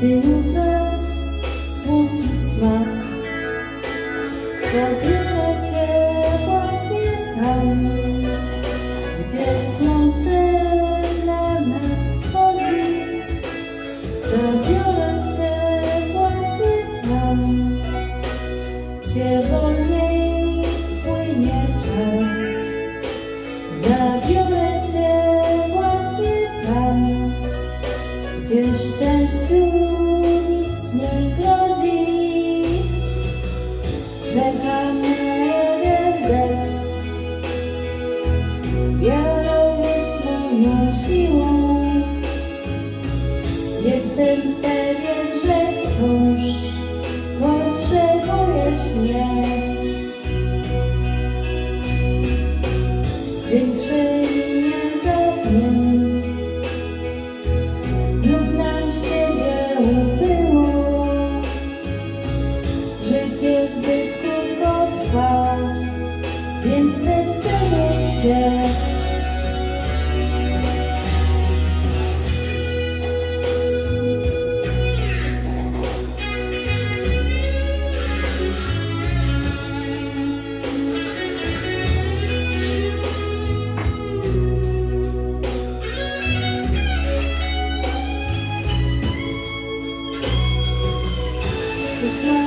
do. Wiarą moją siłą. Jestem Krishna.